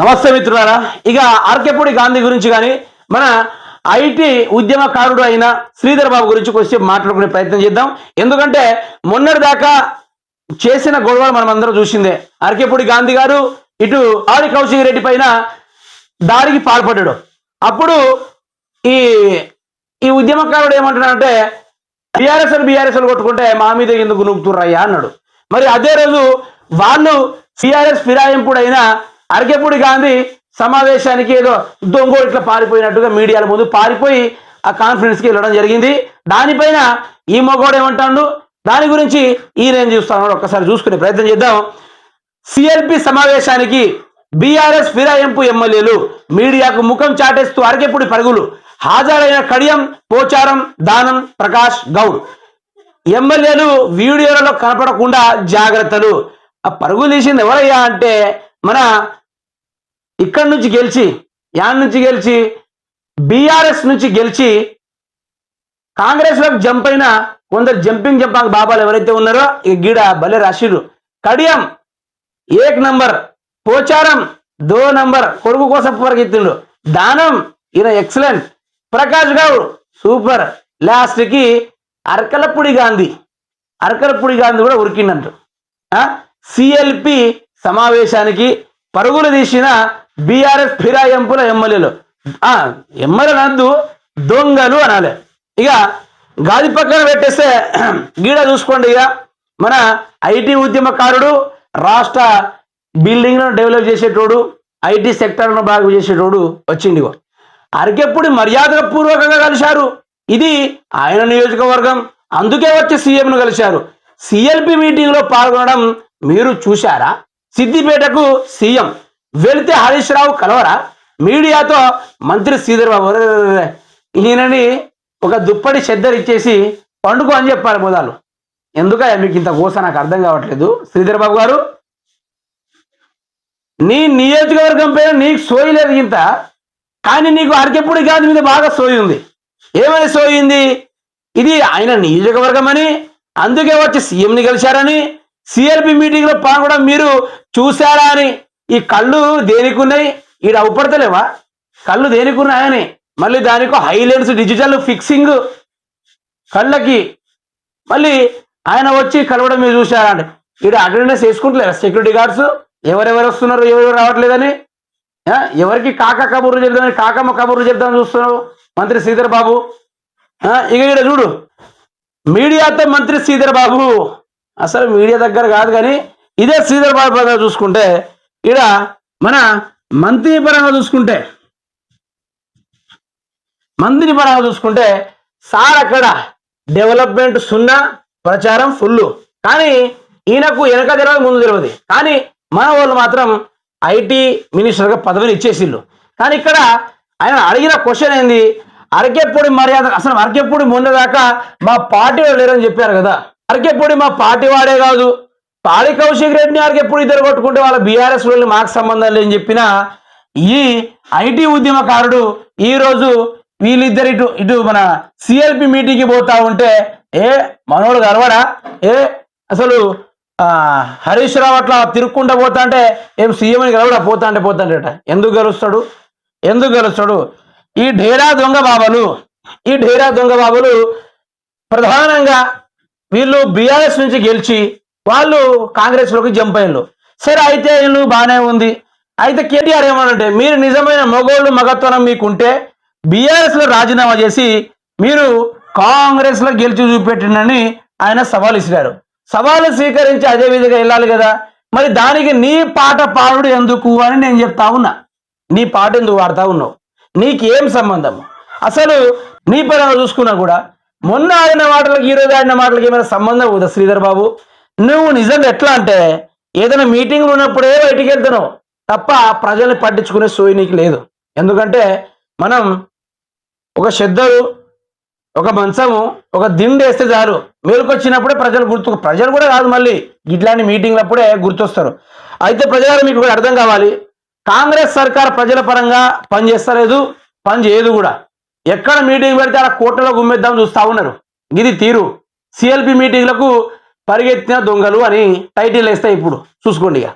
నమస్తే మిత్రులారా. ఇక ఆర్కేపూడి గాంధీ గురించి కానీ మన ఐటీ ఉద్యమకారుడు అయిన శ్రీధర్ బాబు గురించి కొంచెం మాట్లాడుకునే ప్రయత్నం చేద్దాం. ఎందుకంటే మొన్నటి దాకా చేసిన గొడవలు మనం అందరం చూసిందే. అరకేపూడి గాంధీ గారు ఇటు ఆడి కౌశిక్ రెడ్డి పైన దాడికి పాల్పడ్డాడు. అప్పుడు ఈ ఈ ఉద్యమకారుడు ఏమంటున్నాడంటే బీఆర్ఎస్ బీఆర్ఎస్ కొట్టుకుంటే మా మీద ఎందుకు నూపుతుర్రయ్యా అన్నాడు. మరి అదే రోజు వాళ్ళు సిఆర్ఎస్ ఫిరాయింపుడైన అరకెప్పుడు గాంధీ సమావేశానికి ఏదో దొంగ ఇట్లా పారిపోయినట్టుగా మీడియాల ముందు పారిపోయి ఆ కాన్ఫరెన్స్కి వెళ్ళడం జరిగింది. దానిపైన ఈ మొగోడు ఏమంటాడు? దాని గురించి ఈయన చూస్తాను ఒక్కసారి చూసుకునే ప్రయత్నం చేద్దాం. సిఎల్పి సమావేశానికి బీఆర్ఎస్ ఫిరాయింపు ఎమ్మెల్యేలు మీడియాకు ముఖం చాటేస్తూ అరకెప్పుడు పరుగులు. హాజరైన కడియం పోచారం దానం ప్రకాష్ గౌడ్. ఎమ్మెల్యేలు వీడియోలలో కనపడకుండా జాగ్రత్తలు. ఆ పరుగులు తీసింది ఎవరయ్యా అంటే మన ఇక్కడి నుంచి గెలిచి యాన్ నుంచి గెలిచి బీఆర్ఎస్ నుంచి గెలిచి కాంగ్రెస్లోకి జంప్ అయిన కొందరు జంపింగ్ జంపాంగ్ బాబాలు ఎవరైతే ఉన్నారో ఈ గీడ భలే రాశిరు కడియం ఏక్ నంబర్ పోచారం దో నంబర్ కొడుకు కోసం పరిగెత్తిండు. దానం ఈయన ఎక్సలెంట్ ప్రకాష్ గౌడ్ సూపర్ లాస్ట్కి అరకలపుడి గాంధీ అరకలపుడి గాంధీ కూడా ఉరికిండంట. సిఎల్పి సమావేశానికి పరుగులు తీసిన బీఆర్ఎస్ ఫిరాయింపుల ఎమ్మెల్యేలు. ఆ, ఎమ్మెల్యేలు అనద్దు దొంగలు అనాలి. ఇక గాది పక్కన పెట్టేస్తే గీడ చూసుకోండి ఇక. మన ఐటీ ఉద్యమకారుడు రాష్ట్ర బిల్డింగ్ను డెవలప్ చేసేటోడు ఐటీ సెక్టర్ను బాగా చేసేటోడు వచ్చింది అరకెప్పుడు మర్యాద పూర్వకంగా కలిశారు. ఇది ఆయన నియోజకవర్గం. అందుకే వచ్చి సీఎంను కలిశారు. సిఎల్పి మీటింగ్లో పాల్గొనడం మీరు చూశారా? సిద్దిపేటకు సీఎం వెళితే హరీష్ రావు కలవరా? మీడియాతో మంత్రి శ్రీధర్ బాబు ఈయనని ఒక దుప్పటి చెద్దరు ఇచ్చేసి పండుకో అని చెప్పారు మొదలు. ఎందుక మీకు ఇంత కోస? నాకు అర్థం కావట్లేదు. శ్రీధర్ బాబు గారు నీ నియోజకవర్గం పైన నీకు సోయి లేదు ఇంత. కానీ నీకు అరకెప్పుడు గాంధీ మీద బాగా సోయి ఉంది. ఏమని సోయింది ఇది ఆయన నియోజకవర్గం అని అందుకే వచ్చి సీఎంని కలిశారని సిఎల్పి మీటింగ్లో పాల్గొనడం మీరు చూశారా అని. ఈ కళ్ళు దేనికి ఉన్నాయి ఈడ అవుపడతలేవా? కళ్ళు దేనికి ఉన్నాయని మళ్ళీ దానికి హైలెన్స్ డిజిటల్ ఫిక్సింగ్ కళ్ళకి. మళ్ళీ ఆయన వచ్చి కలవడం మీరు చూశారా అంటే ఈడ అటెండెన్స్ వేసుకుంటలేరు? Security guards? ఎవరెవరు వస్తున్నారు ఎవరెవరు రావట్లేదని? ఎవరికి కాక కబుర్లు చెప్దామని కాకమ్మ కబుర్లు చెప్దామని చూస్తున్నావు మంత్రి శ్రీధర్ బాబు? ఇక ఇక్కడ చూడు. మీడియాతో మంత్రి శ్రీధర్ బాబు. అసలు మీడియా దగ్గర కాదు కానీ ఇదే శ్రీధర్ బాబు చూసుకుంటే ఇక్కడ మన మంత్రి పరంగా చూసుకుంటే మంత్రి పరంగా చూసుకుంటే సార్ అక్కడ డెవలప్మెంట్ సున్నా ప్రచారం ఫుల్ కానీ ఈయనకు వెనక తెలియదు ముందు తెలియదు కానీ మన వాళ్ళు మాత్రం ఐటీ మినిస్టర్గా పదవిని ఇచ్చేసిళ్ళు. కానీ ఇక్కడ ఆయన అడిగిన క్వశ్చన్ ఏంది? అరకేపూడి మర్యాద అసలు అరకేపూడి మొన్న దాకా మా పార్టీ వాళ్ళు లేరని చెప్పారు కదా. అరకేపూడి మా పార్టీ వాడే కాదు? పాడి కౌశిక్ రెడ్డిని ఎప్పుడు ఇద్దరు కొట్టుకుంటే వాళ్ళ బీఆర్ఎస్ వాళ్ళు మాకు సంబంధం లేని చెప్పిన ఈ ఐటీ ఉద్యమకారుడు ఈ రోజు వీళ్ళిద్దరు ఇటు ఇటు మన సిఎల్పి మీటింగ్కి పోతా ఉంటే ఏ మనోడు గర్వడా ఏ అసలు హరీష్ రావు అట్లా తిరుక్కుంటా పోతా అంటే ఏం సీఎం గెలవడా పోతా అంటే పోతా ఎందుకు గెలుస్తాడు? ఎందుకు గెలుస్తాడు? ఈ ఢేరా దొంగ బాబలు ఈ ఢేరా దొంగ బాబులు ప్రధానంగా వీళ్ళు బీఆర్ఎస్ నుంచి గెలిచి వాళ్ళు కాంగ్రెస్లోకి జంప్ అయ్యారు సరే అయితే వీళ్ళు బాగానే ఉంది. అయితే కేటీఆర్ ఏమనంటే మీరు నిజమైన మగోళ్ళు మగత్వనం మీకుంటే బీఆర్ఎస్లో రాజీనామా చేసి మీరు కాంగ్రెస్లో గెలిచి చూపెట్టినని ఆయన సవాల్ ఇసిరారు. సవాలు స్వీకరించి అదే విధంగా వెళ్ళాలి కదా. మరి దానికి నీ పాట పాడుడు ఎందుకు అని నేను చెప్తా ఉన్నా. నీ పాట ఎందుకు వాడుతా ఉన్నావు? నీకేం సంబంధం? అసలు నీ పరంగా చూసుకున్నా కూడా మొన్న ఆడిన మాటలకు ఈ రోజు ఆడిన మాటలకు ఏమైనా సంబంధం ఉందా శ్రీధర్ బాబు? నువ్వు నిజంగా ఎట్లా అంటే ఏదైనా మీటింగ్లు ఉన్నప్పుడే బయటికి వెళ్తాను తప్ప ప్రజల్ని పట్టించుకునే సోయి నీకు లేదు. ఎందుకంటే మనం ఒక శ్రద్ధలు ఒక మంచము ఒక దిండు వేస్తే చాలు. మేలుకొచ్చినప్పుడే ప్రజలు గుర్తు ప్రజలు కూడా కాదు మళ్ళీ. ఇట్లాంటి మీటింగ్లప్పుడే గుర్తొస్తారు. అయితే ప్రజలు మీకు కూడా అర్థం కావాలి. కాంగ్రెస్ సర్కార్ ప్రజల పరంగా పని చేస్తలేదు పని చేయదు కూడా. ఎక్కడ మీటింగ్ పెడితే అలా కోట్లలో గుమ్మెద్దాం చూస్తూ ఉన్నారు. ఇది తీరు. సిఎల్పి మీటింగ్లకు పరిగెత్తిన దొంగలు అని టైటిల్ వేస్తే ఇప్పుడు చూసుకోండి ఇక.